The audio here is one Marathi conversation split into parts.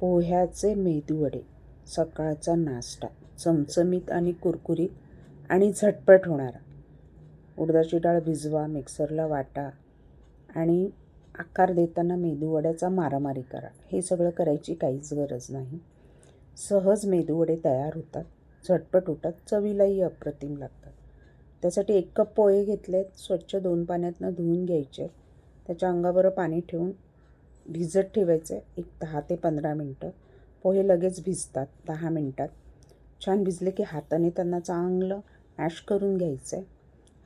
पोह्याचे मेदूवडे सकाळचा नाश्ता चमचमीत आणि कुरकुरीत आणि झटपट होणारा. उडदाची डाळ भिजवा मिक्सरला वाटा आणि आकार देताना मेदूवड्याचा मारामारी करा. हे सगळं करायची काहीच गरज नाही. सहज मेदूवडे तयार होतात. झटपट होतात चवीलाही अप्रतिम लागतात. त्यासाठी एक कप पोहे घेतलेत. स्वच्छ दोन पाण्यातनं धुवून घ्यायचे. त्याच्या अंगाबरोबर पाणी ठेवून भिजत ठेवायचे एक दहा ते पंधरा मिनटं. पोहे लगेच भिजतात दहा मिनटात. छान भिजले की हाताने त्यांना चांगलं मॅश करून घ्यायचं. आहे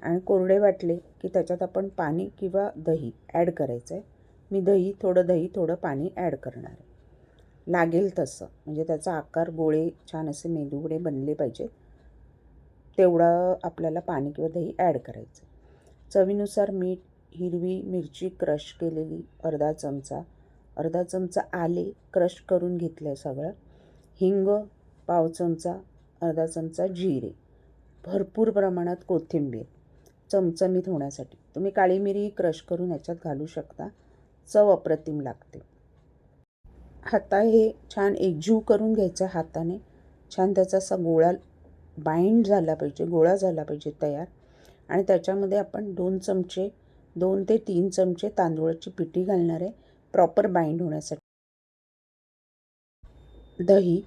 आणि कोरडे वाटले की त्याच्यात आपण पाणी किंवा दही ॲड करायचं आहे मी दही थोडं दही थोडं पाणी ॲड करणार आहे. लागेल तसं. म्हणजे त्याचा आकार गोळे छान असे मेदूगडे बनले पाहिजे तेवढं आपल्याला पाणी किंवा दही ॲड करायचं चवीनुसार मीठ हिरवी मिरची क्रश केलेली अर्धा चमचा. अर्धा चमचा आले क्रश करून घेतलं आहे सगळं. हिंग पाव चमचा अर्धा चमचा जिरे. भरपूर प्रमाणात कोथिंबीर. चमचमीत होण्यासाठी. तुम्ही काळी मिरी क्रश करून याच्यात घालू शकता. चव अप्रतिम लागते. हाता हे छान एकजीव करून घ्यायचं हाताने. छान त्याचा असा गोळा बाइंड झाला पाहिजे गोळा झाला पाहिजे तयार. आणि त्याच्यामध्ये आपण दोन चमचे दोन ते तीन चमचे तांदूळाची पिठी घालणार आहे. प्रॉपर बाइंड होण्यासाठी. दही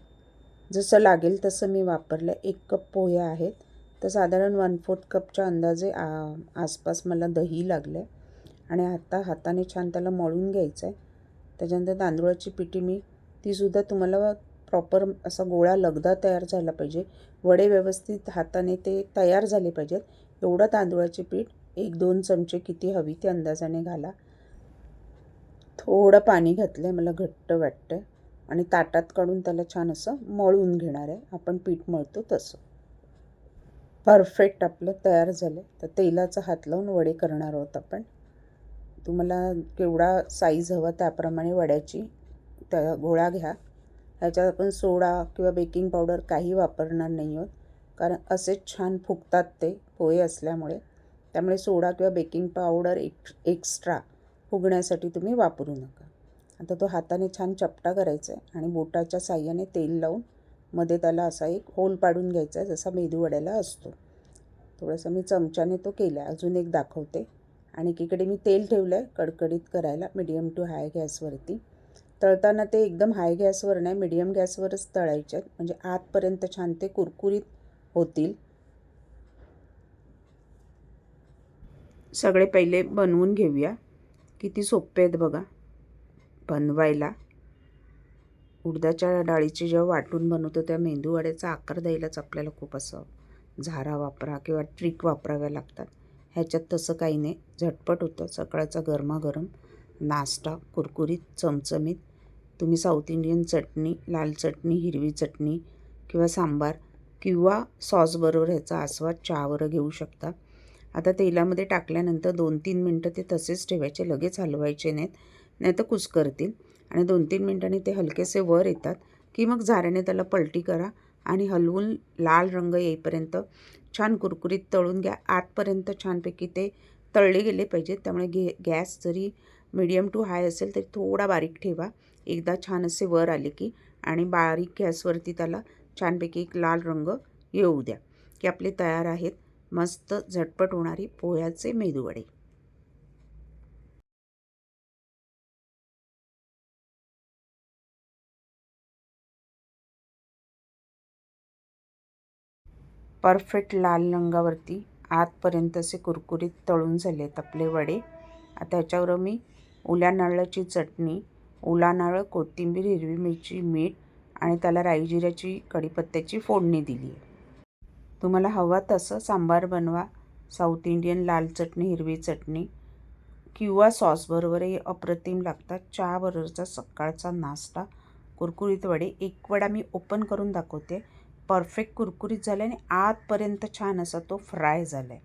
जसं लागेल तसं मी वापरलं. एक कप पोहे आहेत. तर साधारण वन फोर्थ कपच्या अंदाजे आ आसपास मला दही लागलं आहे आणि आता हाताने छान त्याला मळून घ्यायचं आहे त्याच्यानंतर तांदूळाची पिठी मी तीसुद्धा तुम्हाला प्रॉपर असा गोळा लगदा तयार झाला पाहिजे. वडे व्यवस्थित हाताने ते तयार झाले पाहिजेत. एवढं तांदूळाचे पीठ एक दोन चमचे किती हवी ते अंदाजाने घाला. थोडं पाणी घातलं आहे मला घट्ट वाटतं आहे आणि ताटात काढून त्याला छान असं मळून घेणार आहे. आपण पीठ मळतो तसं. परफेक्ट आपलं तयार झालं. तर तेलाचा हात लावून वडे करणार आहोत आपण. तुम्हाला केवढा साईज हवा त्याप्रमाणे वड्याची त्या गोळा घ्या. ह्याच्यात आपण सोडा किंवा बेकिंग पावडर काही वापरणार नाही आहोत. कारण असेच छान फुगतात ते पोहे असल्यामुळे. त्यामुळे सोडा किंवा बेकिंग पावडर एक एक्स्ट्रा फुगण्यासाठी तुम्ही वापरू नका. आता तो हाताने छान चपटा करायचा आहे आणि बोटाच्या साह्याने तेल लावून मध्ये त्याला असा एक होल पाडून घ्यायचा आहे जसा मेदूवड्याला असतो. थोडंसं मी चमच्याने तो केला आहे अजून एक दाखवते. आणि एकीकडे मी तेल ठेवलं आहे कडकडीत करायला मिडियम टू हाय गॅसवरती. तळताना ते एकदम हाय गॅसवर नाही मिडियम गॅसवरच तळायचे आहेत. म्हणजे आतपर्यंत छान ते कुरकुरीत होतील. सगळे पहिले बनवून घेऊया. किती सोपे आहेत बघा. बनवायला. उडदाच्या डाळीचे जेव्हा वाटून बनवतो त्या मेंदूवड्याचा आकार द्यायलाच आपल्याला खूप असं झारा वापरा किंवा ट्रिक वापराव्या लागतात. ह्याच्यात तसं काही नाही. झटपट होतं. सकाळचा गरमागरम नाश्ता कुरकुरीत चमचमीत. तुम्ही साऊथ इंडियन चटणी लाल चटणी हिरवी चटणी किंवा सांबार किंवा सॉसबरोबर ह्याचा आस्वाद चहावर घेऊ शकता. आता तेलामध्ये टाकल्यानंतर दोन तीन मिनटं ते तसेच ठेवायचे लगेच हलवायचे नाहीत नाही तर कुस्करतील. आणि दोन तीन मिनटांनी ते हलकेसे वर येतात की मग झाऱ्याने त्याला पलटी करा आणि हलवून लाल रंग येईपर्यंत छान कुरकुरीत तळून घ्या. आतपर्यंत छानपैकी ते तळले गेले पाहिजेत त्यामुळे गे गॅस जरी मिडियम टू हाय असेल तरी थोडा बारीक ठेवा. एकदा छान असे वर आले की आणि बारीक गॅसवरती त्याला छानपैकी एक लाल रंग येऊ द्या की आपले तयार आहेत. मस्त झटपट होणारी पोह्याचे मेदूवडे. परफेक्ट लाल रंगावरती आतपर्यंत असे कुरकुरीत तळून झाले तपले आपले वडे त्याच्यावर मी ओल्या नारळाची चटणी ओला नारळ कोथिंबीर हिरवी मिरची मीठ आणि त्याला राई जिऱ्याची कढीपत्त्याची फोडणी दिली आहे तुम्हाला हवा तसं सांबार बनवा साऊथ इंडियन लाल चटणी हिरवी चटणी किंवा सॉसबरोबरही अप्रतिम लागतात. चहाबरोबरचा सकाळचा नाश्ता कुरकुरीत वडे. एक वडा मी ओपन करून दाखवते. परफेक्ट कुरकुरीत झाला आणि आतपर्यंत छान असा तो फ्राय झाला आहे